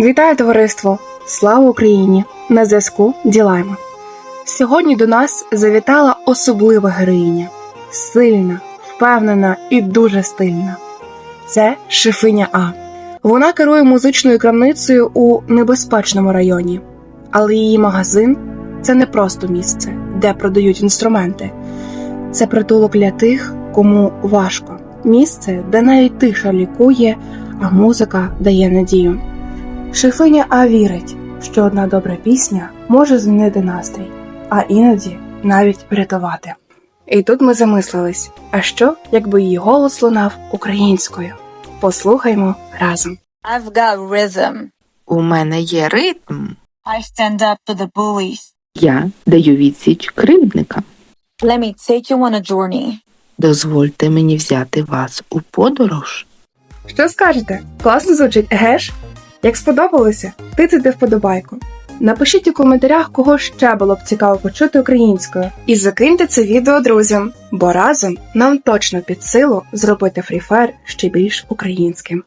Вітаю товариство! Слава Україні! На зв'язку Ділайма. Сьогодні до нас завітала особлива героїня. Сильна, впевнена і дуже стильна. Це Шефиня А. Вона керує музичною крамницею у небезпечному районі, але її магазин це не просто місце, де продають інструменти. Це притулок для тих, кому важко. Місце, де навіть тиша лікує, а музика дає надію. Шефиня А вірить, що одна добра пісня може змінити настрій, а іноді навіть врятувати. І тут ми замислились: а що, якби її голос лунав українською? Послухаймо разом. I've got rhythm. У мене є ритм. I stand up to the bullies. Я даю відсіч кривдникам. Let me take you on a journey. Дозвольте мені взяти вас у подорож. Що скажете? Класно звучить, геш? Як сподобалося, тицяйте вподобайку. Напишіть у коментарях, кого ще було б цікаво почути українською, і закиньте це відео друзям, бо разом нам точно під силу зробити фріфер ще більш українським.